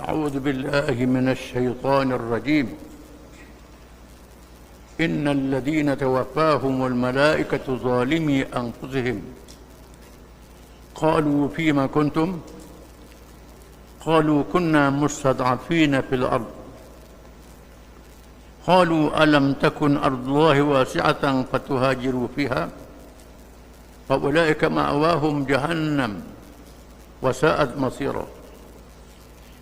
أعوذ بالله من الشيطان الرجيم. إن الذين توفاهم الملائكة ظالمي أنفسهم. قالوا فيما كنتم؟ قالوا كنا مستضعفين في الأرض. قالوا ألم تكن أرض الله واسعة فتهاجروا فيها؟ فأولئك مأواهم جهنم وساءت مصيرا.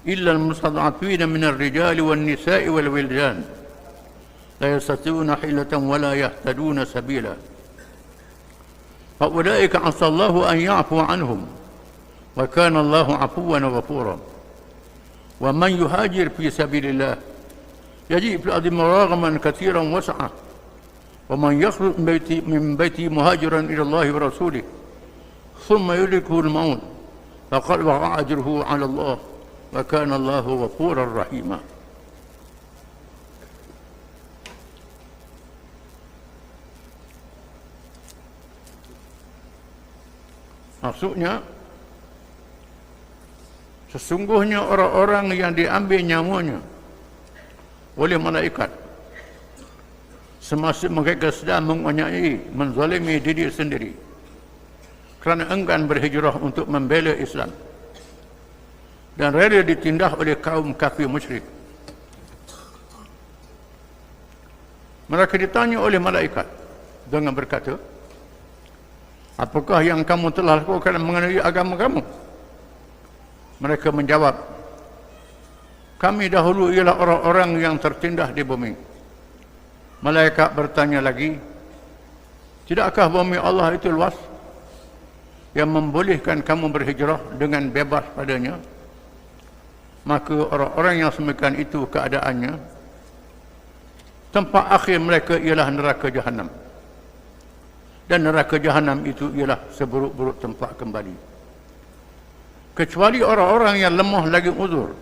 إلا المستضعفين من الرجال والنساء والولدان. لا يستطيعون حيلة ولا يهتدون سبيلا. فأولئك عسى الله أن يعفو عنهم وكان الله عفوا غفورا. ومن يهاجر في سبيل الله يجيء في الأرض مراغما كثيرا وسعا ومن يخرج من بيتي, من مهاجرا إلى الله ورسوله ثم يدركه الموت فقد وقع أجره على الله. وكان الله غفورا رحيما Maksudnya Sesungguhnya orang-orang yang diambil nyawanya oleh malaikat semasa mereka sedang menganiayai, menzalimi diri sendiri kerana enggan berhijrah untuk membela Islam dan rela ditindas oleh kaum kafir musyrik. Mereka ditanya oleh malaikat dengan berkata, Apakah yang kamu telah lakukan mengenai agama kamu? Mereka menjawab, kami dahulu ialah orang-orang yang tertindas di bumi. Malaikat bertanya lagi, tidakkah bumi Allah itu luas yang membolehkan kamu berhijrah dengan bebas padanya? Maka orang-orang yang semikian itu keadaannya, tempat akhir mereka ialah neraka jahanam. Dan neraka jahanam itu ialah seburuk-buruk tempat kembali kecuali orang-orang yang lemah lagi uzur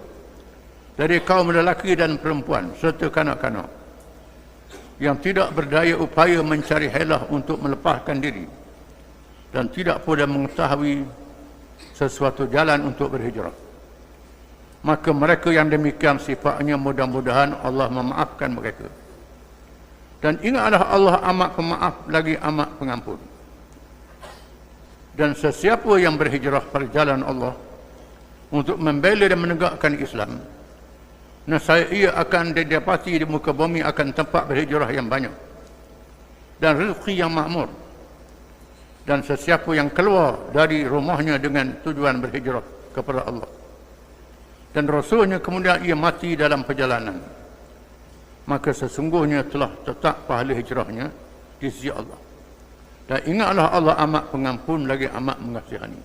dari kaum lelaki dan perempuan serta kanak-kanak yang tidak berdaya upaya mencari helah untuk melepaskan diri dan tidak pula mengetahui sesuatu jalan untuk berhijrah maka mereka yang demikian sifatnya mudah-mudahan Allah memaafkan mereka. Dan ingatlah Allah amat pemaaf lagi amat pengampun. Dan sesiapa yang berhijrah pada jalan Allah untuk membela dan menegakkan Islam nescaya ia akan didapati di muka bumi akan tempat berhijrah yang banyak dan rezeki yang makmur. Dan sesiapa yang keluar dari rumahnya dengan tujuan berhijrah kepada Allah dan rasulnya kemudian ia mati dalam perjalanan maka sesungguhnya telah tetap pahala hijrahnya di sisi Allah dan ingatlah Allah amat pengampun lagi amat mengasihani.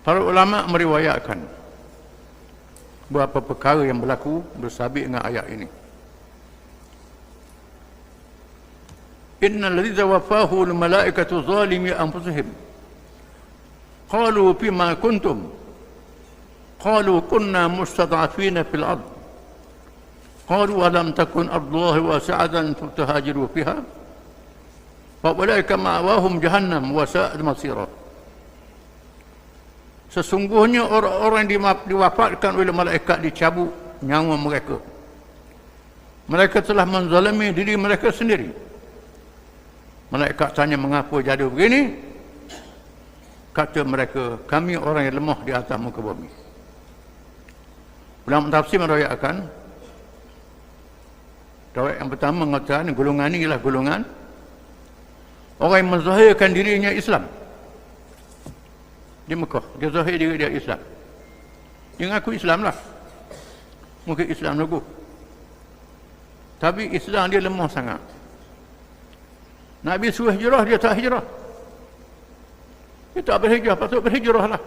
Para ulama meriwayatkan beberapa perkara yang berlaku bersabit dengan ayat ini. Innal ladzi wafahu al malaikatu zalimi anfusihim qalu fima kuntum qalu kunna mustad'afina fil ardh قالوا ألم تكن أرض الله واسعة فتهاجروا فيها فأولئك مأواهم جهنم وساءت مصيرا Sesungguhnya orang-orang yang diwafatkan oleh malaikat dicabut nyawa mereka. Mereka telah menzalimi diri mereka sendiri. Malaikat tanya mengapa jadi begini? Kata mereka, kami orang yang lemah di atas muka bumi. Ulama tafsir merayakan Riwayat yang pertama mengatakan golongan ini ialah golongan orang yang menzahirkan dirinya Islam. Di Mekah, dia zahir diri dia Islam. Dia ngaku Islam lah. Mungkin Islam lagu. Tapi Islam dia lemah sangat. Nabi suruh hijrah, dia tak hijrah. Dia tak berhijrah, patut berhijrah lah.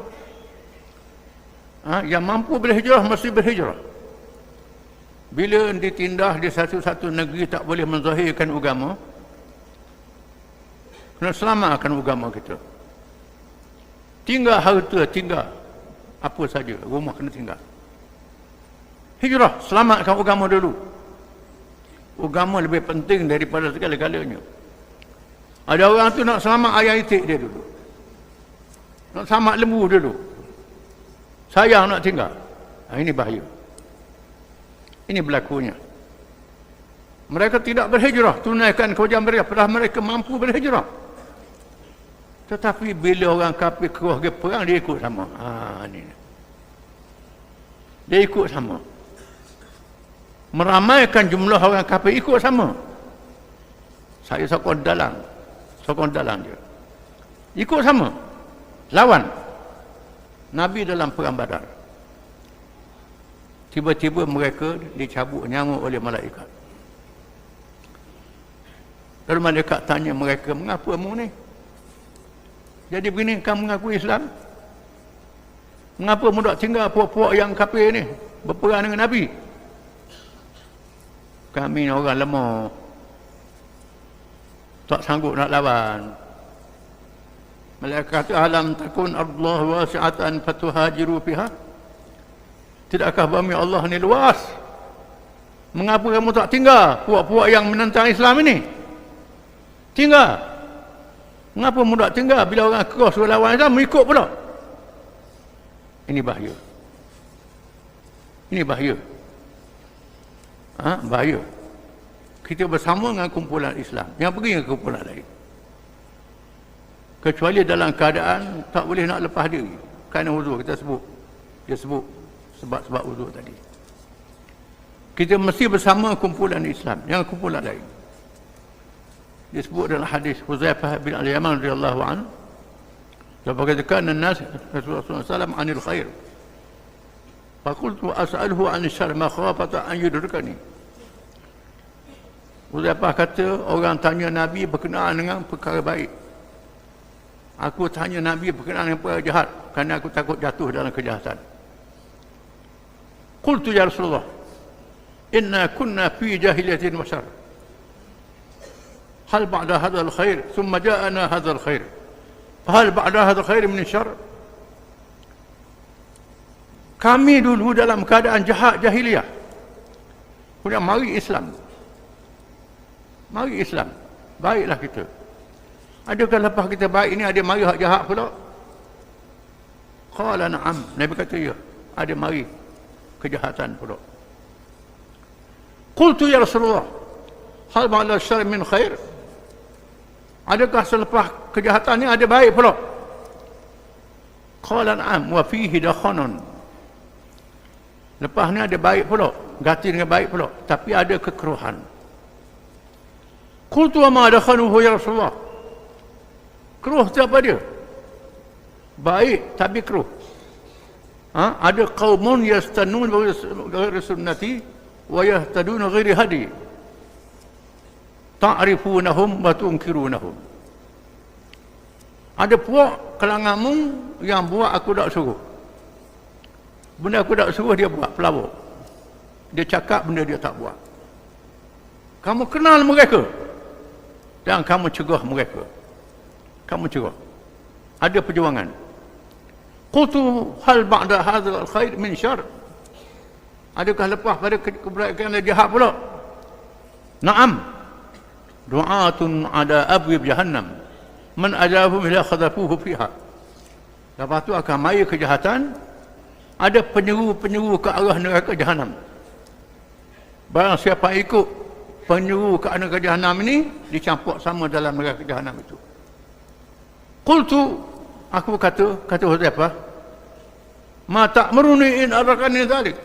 Ha? Yang mampu berhijrah, mesti berhijrah bila ditindah di satu-satu negeri tak boleh menzahirkan agama kena selamatkan agama kita tinggal harta tinggal apa saja rumah kena tinggal hijrah selamatkan agama dulu agama lebih penting daripada segala-galanya Ada orang tu nak selamat ayam itik dia dulu. Nak selamat lembu dulu. Sayang nak tinggal. Ha, ini bahaya. Ini berlakunya. Mereka tidak berhijrah. Tunaikan kewajiban mereka. Padahal mereka mampu berhijrah. Tetapi bila orang kafir keruh ke perang, dia ikut sama. Ha, ini. Dia ikut sama. Meramaikan jumlah orang kafir ikut sama. Saya sokong dalam. Sokong dalam dia. Ikut sama. Lawan. Nabi dalam perang badar. Tiba-tiba mereka dicabut nyamuk oleh malaikat. Lalu malaikat tanya mereka, mengapa kamu ni? Jadi begini, kamu mengaku Islam? Mengapa kamu tak tinggal puak-puak yang kafir ni? Berperang dengan Nabi? Kami orang lemah. Tak sanggup nak lawan. Malaikat alam takun Allah wasi'atan fatuhajiru fiha. Tidakkah bumi Allah ni luas? Mengapa kamu tak tinggal puak-puak yang menentang Islam ini? Tinggal. Mengapa kamu tak tinggal bila orang keras lawan Islam, ikut pula? Ini bahaya. Ini bahaya. Ha? Bahaya. Kita bersama dengan kumpulan Islam. Yang pergi dengan kumpulan lain. Kecuali dalam keadaan tak boleh nak lepas diri. Kerana huzur kita sebut. Dia sebut sebab-sebab huzur tadi. Kita mesti bersama kumpulan Islam yang kumpulan lain. Dia sebut dalam hadis Huzaifah bin Al-Yaman radhiyallahu anhu. Sebab katakan an-nas Rasulullah SAW anil khair. Fakultu as'aluhu an syar ma khafata an yudrikani. Huzaifah kata orang tanya Nabi berkenaan dengan perkara baik. Aku tanya Nabi berkenaan dengan perkara jahat kerana aku takut jatuh dalam kejahatan. Qultu ya Rasulullah, inna kunna fi jahiliyatin wa syar. Hal ba'da hadha al-khair thumma ja'ana hadha al-khair. Hal ba'da hadha al-khair min? Kami dulu dalam keadaan jahat jahiliyah. Kemudian mari Islam. Mari Islam. Baiklah kita. Adakah lepas kita baik ini ada mari hak jahat pula? Qala na'am. Nabi kata ya. Ada mari kejahatan pula. Qultu ya Rasulullah. Hal ba'la syar min khair? Adakah selepas kejahatan ini ada baik pula? Qala na'am wa fihi dakhanun. Lepas ni ada baik pula. Ganti dengan baik pula. Tapi ada kekeruhan. Qultu ma dakhanuhu ya Rasulullah. Keruh tu apa dia? Baik tapi keruh. Ha? Ada qaumun yastanun ghairi sunnati wa yahtadun ghairi hadi. Ta'rifunahum wa tunkirunahum. Ada puak kelangamu yang buat aku tak suruh. Benda aku tak suruh dia buat pelawak. Dia cakap benda dia tak buat. Kamu kenal mereka dan kamu cegah mereka. Kamu cerah ada perjuangan. Qultu hal ba'da hadzal khair min syar adakah lepas pada kebaikan yang jahat pula? Na'am. Du'atun ada abwib jahannam. Man ajabum ila khadafuhu fiha. Lepas tu akan maya kejahatan ada penyeru-penyeru ke arah neraka jahanam barang siapa ikut penyeru ke neraka jahanam ini dicampur sama dalam neraka jahanam itu. Qultu aku kata kata Huzaifah ma ta'muruni in arakani dhalik.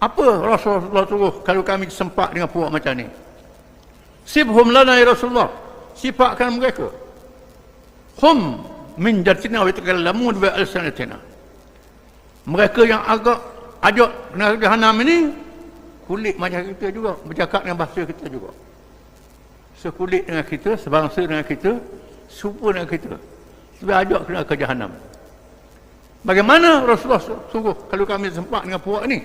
Apa Rasulullah suruh kalau kami sempat dengan puak macam ni? Sibhum lana ya Rasulullah. Sifatkan mereka. Hum min jatina wa takallamun bi alsanatina. Mereka yang agak ajak kena jahannam ini kulit macam kita juga bercakap dengan bahasa kita juga. Sekulit dengan kita sebangsa dengan kita serupa dengan kita. Supaya ajak kena ke jahanam bagaimana Rasulullah suruh kalau kami sempat dengan puak ni?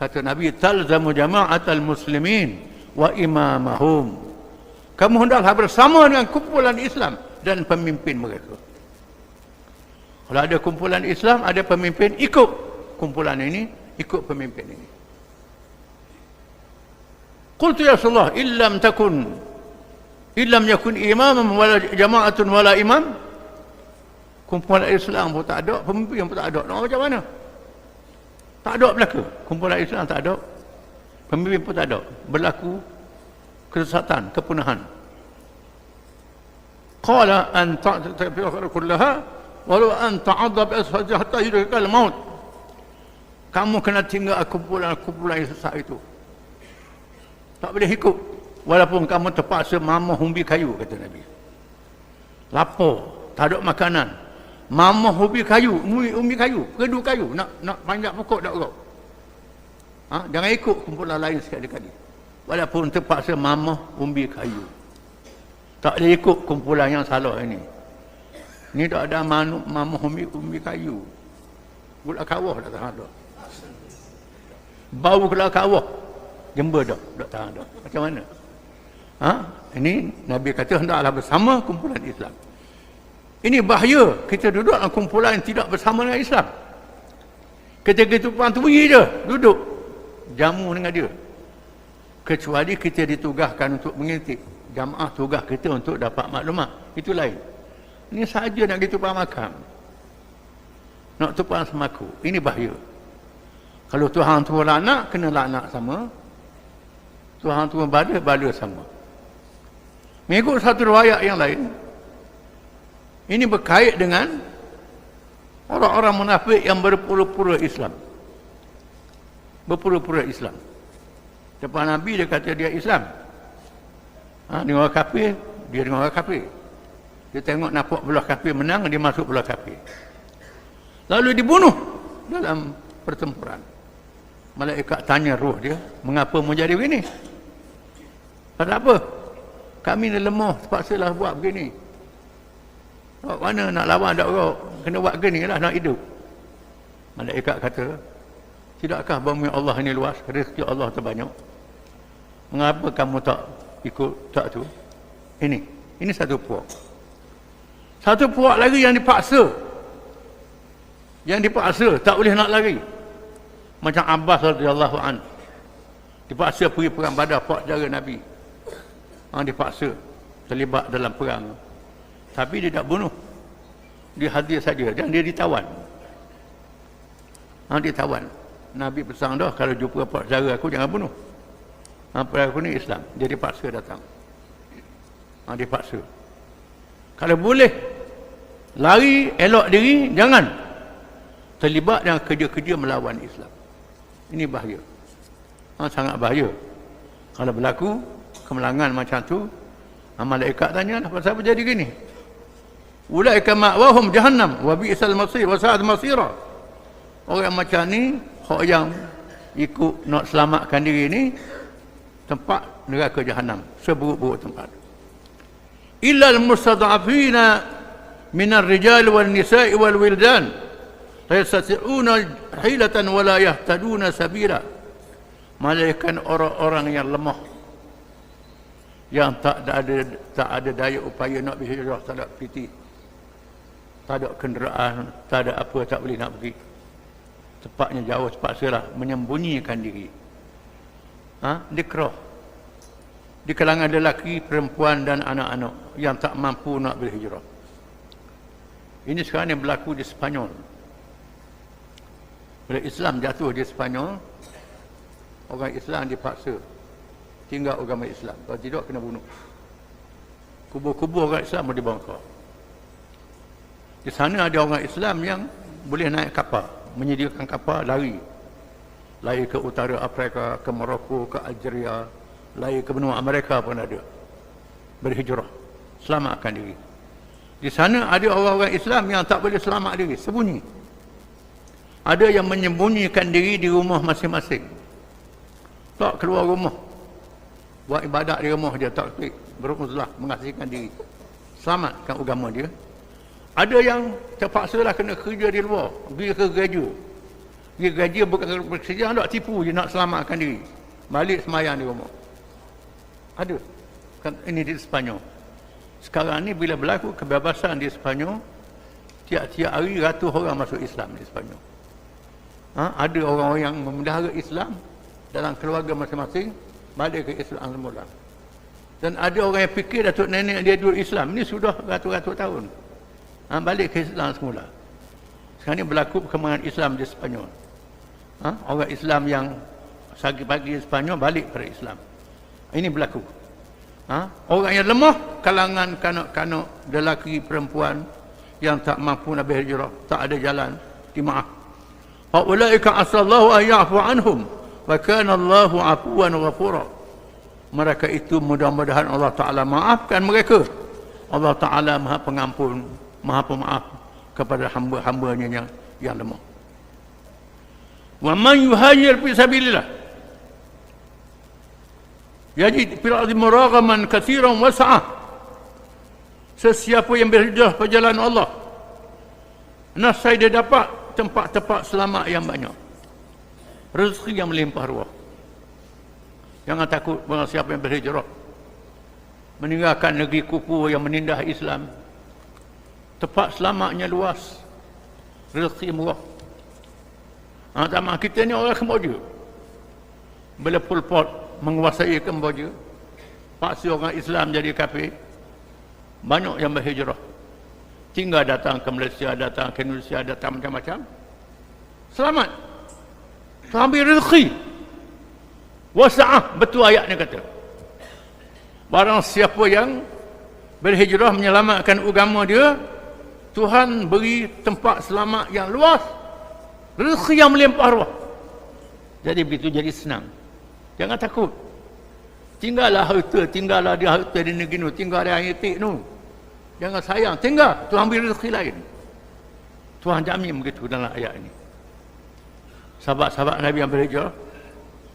Kata Nabi talzamu jama'atal muslimin wa imamahum. Kamu hendaklah bersama dengan kumpulan Islam dan pemimpin mereka. Kalau ada kumpulan Islam ada pemimpin ikut kumpulan ini ikut pemimpin ini Qultu ya Rasulullah illam takun Ilam yakun imam wala jama'atun wala imam. Kumpulan Islam pun tak ada, pemimpin pun tak ada. Nak macam mana? Tak ada berlaku. Kumpulan Islam tak ada. Pemimpin pun tak ada. Berlaku kesesatan, kepunahan. Qala an ta'tabi'u kullaha walau an ta'adhab asfajah hatta yudrikal maut. Kamu kena tinggal kumpulan-kumpulan sesat itu. Tak boleh ikut. Walaupun kamu terpaksa mamah umbi kayu, kata Nabi. Lapar, tak ada makanan. Mamah umbi kayu, umbi, umbi kayu, perdu kayu. Nak nak panjat pokok tak kau. Ha? Jangan ikut kumpulan lain sekali-kali. Walaupun terpaksa mamah umbi kayu. Tak boleh ikut kumpulan yang salah ini. Ini tak ada manu, mamah umbi, umbi kayu. Gula kawah tak dah. Bau gula kawah. Jember dah, tak tahan dah. Macam mana? Ha? Ini Nabi kata hendaklah bersama kumpulan Islam. Ini bahaya kita duduk dalam kumpulan yang tidak bersama dengan Islam. Ketika itu pun tu pergi je, duduk. Jamu dengan dia. Kecuali kita ditugaskan untuk mengintip. Jamaah tugas kita untuk dapat maklumat. Itu lain. Ini saja nak gitu tumpang makam. Nak tumpang semaku. Ini bahaya. Kalau Tuhan tu laknak, kena laknak sama. Tuhan tu bala, bala sama. Mengikut satu riwayat yang lain, ini berkait dengan orang-orang munafik yang berpura-pura Islam. Berpura-pura Islam. Depan Nabi dia kata dia Islam. Ha, dengan orang kafir, dia dengan orang kafir. Dia tengok nampak belah kafir menang, dia masuk belah kafir. Lalu dibunuh dalam pertempuran. Malaikat tanya roh dia, mengapa menjadi begini? Pasal apa? kami ni lemah terpaksalah buat begini. Buat mana nak lawan tak kau kena buat begini lah nak hidup. Malaikat kata tidakkah bumi Allah ini luas? Rezeki Allah terbanyak. Mengapa kamu tak ikut tak tu? Ini ini satu puak. Satu puak lagi yang dipaksa. Yang dipaksa tak boleh nak lari. Macam Abbas radhiyallahu an dipaksa pergi perang badar pak jaga Nabi ha, dipaksa terlibat dalam perang. Tapi dia tak bunuh. Dia hadir saja. Dan dia ditawan. Ha, ditawan Nabi pesan dah kalau jumpa apa cara aku jangan bunuh. Ha, aku ni Islam. Dia dipaksa datang. Ha, dipaksa. Kalau boleh lari elok diri jangan. Terlibat dengan kerja-kerja melawan Islam. Ini bahaya. Ha, sangat bahaya. Kalau berlaku kemelangan macam tu ha, malaikat tanya apa sebab jadi gini? Ulaika ma'wahum jahannam wa bi'sal masir wa sa'ad masira. Orang macam ni orang yang ikut nak selamatkan diri ni tempat neraka jahannam seburuk-buruk tempat. Illa al-mustad'afina min ar-rijal wal nisa'i wal wildan yastati'una hilatan wa la yahtaduna sabila. Malaikat orang-orang yang lemah yang tak ada tak ada daya upaya nak berhijrah tak ada piti tak ada kenderaan tak ada apa tak boleh nak pergi. Tepatnya jauh terpaksa lah menyembunyikan diri. Ha? dikerah di kalangan lelaki, perempuan dan anak-anak yang tak mampu nak berhijrah. Ini sekarang yang berlaku di Spanyol bila Islam jatuh di Spanyol orang Islam dipaksa tinggal agama Islam. Kalau tidak, kena bunuh. Kubur-kubur orang Islam mau dibongkar. Di sana ada orang Islam yang boleh naik kapal. Menyediakan kapal, lari. Lari ke utara Afrika, ke Morocco, ke Algeria. Lari ke benua Amerika pun ada. Berhijrah. Selamatkan diri. Di sana ada orang-orang Islam yang tak boleh selamat diri. Sembunyi. Ada yang menyembunyikan diri di rumah masing-masing. Tak keluar rumah buat ibadat di rumah dia tak beruzlah mengasihkan diri. Selamatkan agama dia. Ada yang terpaksa lah kena kerja di luar pergi ke gereja. Pergi gereja bukan kerja tak tipu je nak selamatkan diri. Balik semayang di rumah. Ada. Kan ini di Sepanyol. Sekarang ni bila berlaku kebebasan di Sepanyol tiap-tiap hari ratus orang masuk Islam di Sepanyol. Ha? ada orang-orang yang memendahara Islam dalam keluarga masing-masing balik ke Islam semula. Dan ada orang yang fikir Datuk Nenek dia duduk Islam. Ini sudah ratus-ratus tahun. Ha, balik ke Islam semula. Sekarang ini berlaku perkembangan Islam di Sepanyol. Ha? Orang Islam yang pagi-pagi Sepanyol balik pada Islam. Ini berlaku. Ha? Orang yang lemah, kalangan kanak-kanak, lelaki, perempuan yang tak mampu Nabi Hijrah, tak ada jalan, dimaaf. Haulaika asallahu an ya'fu anhum wa kana Allahu afuwan ghafura. Mereka itu mudah-mudahan Allah Ta'ala maafkan mereka. Allah Ta'ala maha pengampun maha pemaaf kepada hamba-hambanya yang, yang lemah. Wa man yuhajir fi sabilillah. Yajid fil ardi muragaman katsiran wasa'ah sesiapa yang berhijrah ke jalan Allah nasai dia dapat tempat-tempat selamat yang banyak rezeki yang melimpah ruah Jangan takut dengan siapa yang berhijrah. Meninggalkan negeri kuku yang menindah Islam. Tempat selamatnya luas. Rezeki murah. Ha, sama kita ni orang Kemboja. Bila Pol Pot menguasai Kemboja. Paksa orang Islam jadi kafir. Banyak yang berhijrah. Tinggal datang ke Malaysia, datang ke Indonesia, datang macam-macam. Selamat. Sambil rezeki. Wasa'ah betul ayatnya kata. Barang siapa yang berhijrah menyelamatkan agama dia, Tuhan beri tempat selamat yang luas. Rezeki yang melimpah ruah. Jadi begitu jadi senang. Jangan takut. Tinggallah harta, tinggallah dia harta di negeri nu, tinggal dia itik nu. Jangan sayang, tinggal. Tuhan beri rezeki lain. Tuhan jamin begitu dalam ayat ini. Sahabat-sahabat Nabi yang berhijrah,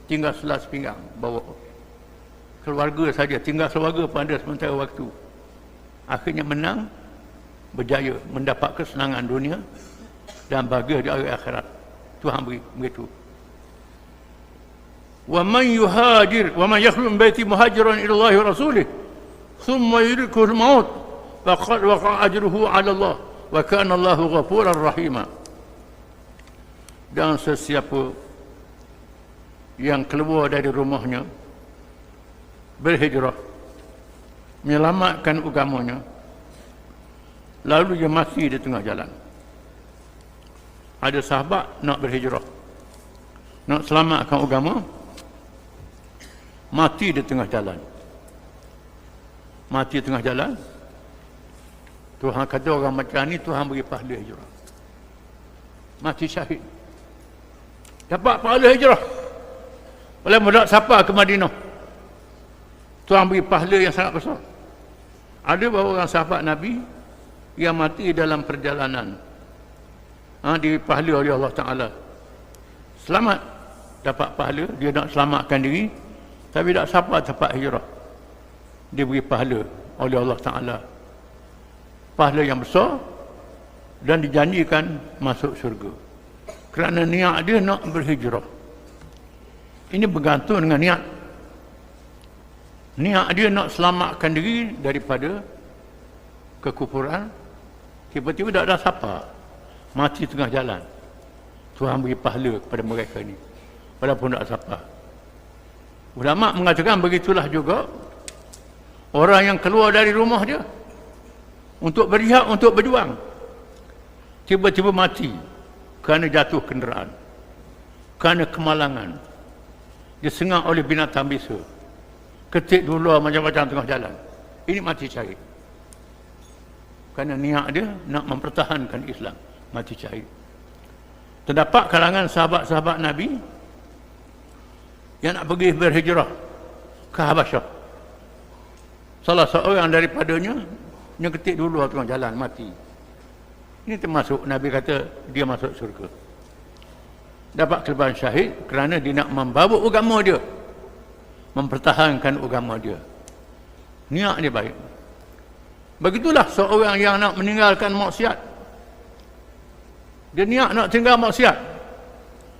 tinggal selas pinggang bawa. Keluarga saja tinggal keluarga pada sementara waktu. Akhirnya menang berjaya mendapat kesenangan dunia dan bahagia di akhirat. Tuhan beri begitu. Wa man yuhajir wa man yakhlu min baiti muhajiran ila Allah wa rasulih thumma yudrikuhu al-maut faqad waqa ajruhu 'ala Allah wa kana Allahu ghafurar rahima dan sesiapa yang keluar dari rumahnya berhijrah menyelamatkan agamanya lalu dia mati di tengah jalan. Ada sahabat nak berhijrah nak selamatkan agama mati di tengah jalan. Mati di tengah jalan Tuhan kata orang macam ni Tuhan beri pahala hijrah. Mati syahid dapat pahala hijrah oleh mudah siapa ke Madinah? Tuhan beri pahala yang sangat besar. Ada beberapa orang sahabat Nabi yang mati dalam perjalanan. Ha, dipahala oleh Allah Ta'ala. Selamat dapat pahala. Dia nak selamatkan diri. Tapi tak siapa tempat hijrah. Dia beri pahala oleh Allah Ta'ala. Pahala yang besar dan dijanjikan masuk syurga kerana niat dia nak berhijrah. Ini bergantung dengan niat. Niat dia nak selamatkan diri daripada kekufuran. Tiba-tiba tak ada siapa. Mati tengah jalan. Tuhan beri pahala kepada mereka ini walaupun tak siapa. Ulama mengatakan begitulah juga orang yang keluar dari rumah dia untuk berjihad untuk berjuang. Tiba-tiba mati kerana jatuh kenderaan. Kerana kemalangan. Disengah oleh binatang bisu ketik dulu macam-macam tengah jalan. Ini mati syahid kerana niat dia nak mempertahankan Islam mati syahid terdapat kalangan sahabat-sahabat Nabi yang nak pergi berhijrah ke Habasyah. Salah seorang daripadanya yang ketik dulu tengah jalan mati ini termasuk Nabi kata dia masuk surga dapat kelebihan syahid kerana dia nak membawa agama dia. Mempertahankan agama dia. Niat dia baik. Begitulah seorang yang nak meninggalkan maksiat. Dia niat nak tinggal maksiat.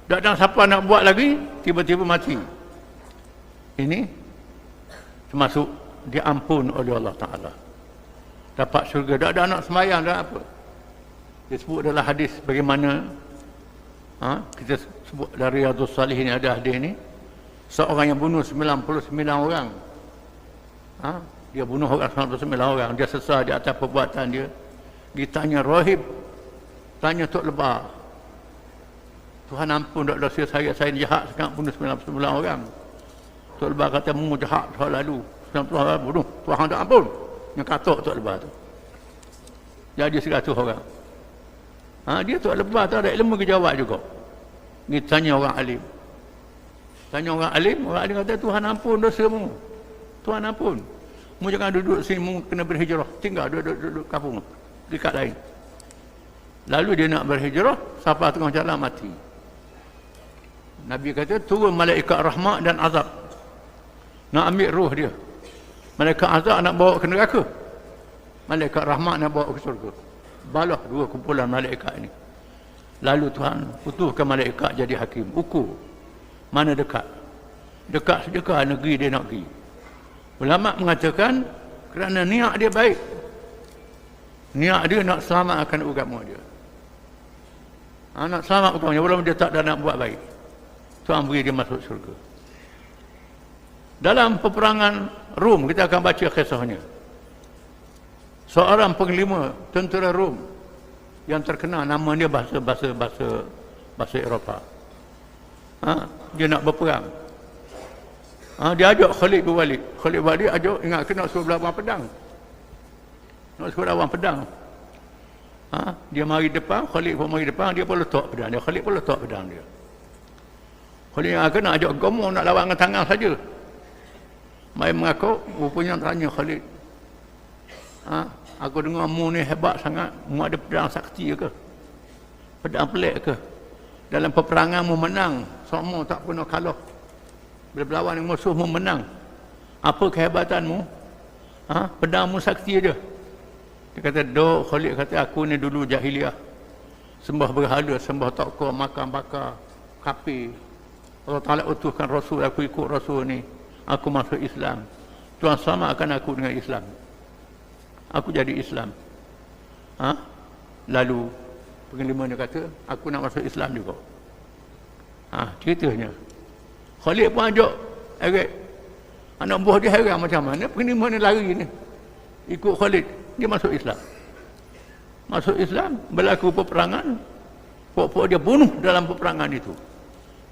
Tak ada siapa nak buat lagi tiba-tiba mati. Ini termasuk diampun oleh Allah Ta'ala. Dapat syurga. Tak ada anak semayang dan apa disebut dalam hadis bagaimana ha? kita sebut dari Riyadus Salih ini ada hadis ini seorang yang bunuh 99 orang ha? Dia bunuh orang 99 orang. Dia sesal di atas perbuatan dia. Dia tanya rohib. Tanya Tok Lebar. Tuhan ampun dok dosa saya. Saya jahat sekarang bunuh 99 orang. Tok Lebar kata mu jahat tahun lalu. 90 orang bunuh. Tuhan tak ampun. Yang katok Tok Lebar tu. Jadi 100 orang. Ha, dia Tok Lebar tu ada ilmu kejawab juga. Ni tanya orang alim. Tanya orang alim, orang alim kata Tuhan ampun dosamu. Tuhan ampun. Mu jangan duduk sini, mu kena berhijrah. Tinggal duduk, duduk, kampung. Dekat lain. Lalu dia nak berhijrah, siapa tengah jalan mati. Nabi kata, turun malaikat rahmat dan azab. Nak ambil roh dia. Malaikat azab nak bawa ke neraka. Malaikat rahmat nak bawa ke surga. Balah dua kumpulan malaikat ini. Lalu Tuhan putuskan malaikat jadi hakim. Ukur. Mana dekat? Dekat sedekah negeri dia nak pergi. Ulama mengatakan kerana niat dia baik. Niat dia nak selamatkan agama dia. Ha, nak selamat agama dia walaupun dia tak ada nak buat baik. Tuhan beri dia masuk syurga. Dalam peperangan Rom kita akan baca kisahnya. Seorang penglima tentera Rom yang terkenal nama dia bahasa bahasa bahasa bahasa Eropah. Ha, dia nak berperang. Ha, dia ajak Khalid bin Walid. Khalid bin Walid ajak ingat kena suruh berlawan pedang. Nak suruh berlawan pedang. Ha, dia mari depan, Khalid pun mari depan, dia pun letak pedang dia. Khalid pun letak pedang dia. Khalid yang kena ajak gomo nak lawan dengan tangan saja. Mai mengaku, rupanya tanya Khalid. Ha, aku dengar mu ni hebat sangat, mu ada pedang sakti ke? Pedang pelik ke? Dalam peperangan mu menang, semua tak pernah kalah. Bila berlawan dengan musuhmu menang. Apa kehebatanmu ha? pedangmu sakti aja dia kata dok Khalid kata aku ni dulu jahiliah. Sembah berhala sembah tokoh makan bakar kapi. Allah Ta'ala utuhkan Rasul aku ikut Rasul ni. Aku masuk Islam. Tuhan sama akan aku dengan Islam aku jadi Islam ha? lalu pengelima dia kata aku nak masuk Islam juga ha, ceritanya Khalid pun ajak Eric. Anak buah dia heran macam mana. Pergi mana lari ni. Ikut Khalid. Dia masuk Islam. Masuk Islam. Berlaku peperangan. Pokok-pokok dia bunuh dalam peperangan itu.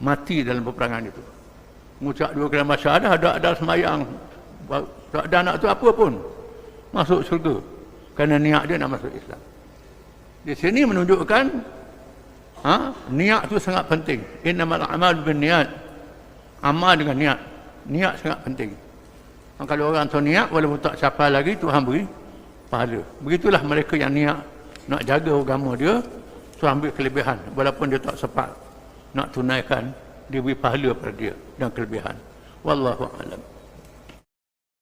Mati dalam peperangan itu. Mengucap dua kalimat syahadah. Ada ada semayang. Tak ada anak tu apa pun. Masuk surga. Kerana niat dia nak masuk Islam. Di sini menunjukkan ha, niat tu sangat penting. Innamal amal bin niat amal dengan niat. Niat sangat penting. Dan kalau orang tu niat walaupun tak capai lagi Tuhan beri pahala. Begitulah mereka yang niat nak jaga agama dia Tuhan ambil kelebihan. Walaupun dia tak sempat nak tunaikan dia beri pahala pada dia dan kelebihan. Wallahu alam